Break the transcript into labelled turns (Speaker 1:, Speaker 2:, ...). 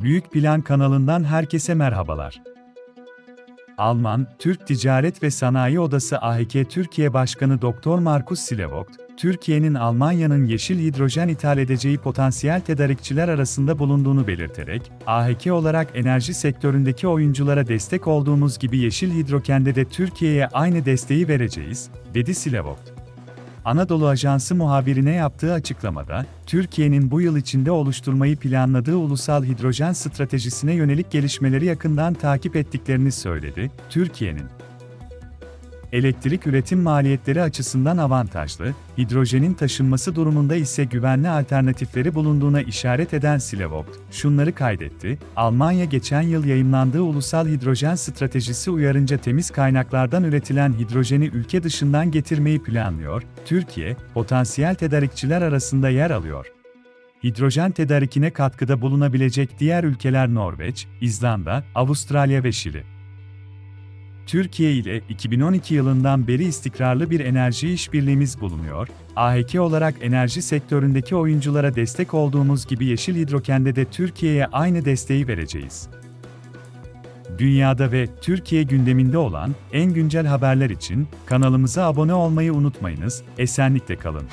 Speaker 1: Büyük Plan kanalından herkese merhabalar. Alman, Türk Ticaret ve Sanayi Odası AHK Türkiye Başkanı Dr. Markus Silevogt, Türkiye'nin Almanya'nın yeşil hidrojen ithal edeceği potansiyel tedarikçiler arasında bulunduğunu belirterek, AHK olarak enerji sektöründeki oyunculara destek olduğumuz gibi yeşil hidrokende de Türkiye'ye aynı desteği vereceğiz, dedi Silevogt. Anadolu Ajansı muhabirine yaptığı açıklamada, Türkiye'nin bu yıl içinde oluşturmayı planladığı ulusal hidrojen stratejisine yönelik gelişmeleri yakından takip ettiklerini söyledi. Türkiye'nin elektrik üretim maliyetleri açısından avantajlı, hidrojenin taşınması durumunda ise güvenli alternatifleri bulunduğuna işaret eden Silevogt, şunları kaydetti, Almanya geçen yıl yayımlandığı ulusal hidrojen stratejisi uyarınca temiz kaynaklardan üretilen hidrojeni ülke dışından getirmeyi planlıyor, Türkiye, potansiyel tedarikçiler arasında yer alıyor. Hidrojen tedarikine katkıda bulunabilecek diğer ülkeler Norveç, İzlanda, Avustralya ve Şili. Türkiye ile 2012 yılından beri istikrarlı bir enerji işbirliğimiz bulunuyor. AHK olarak enerji sektöründeki oyunculara destek olduğumuz gibi yeşil hidrokende de Türkiye'ye aynı desteği vereceğiz. Dünyada ve Türkiye gündeminde olan en güncel haberler için kanalımıza abone olmayı unutmayınız. Esenlikle kalın.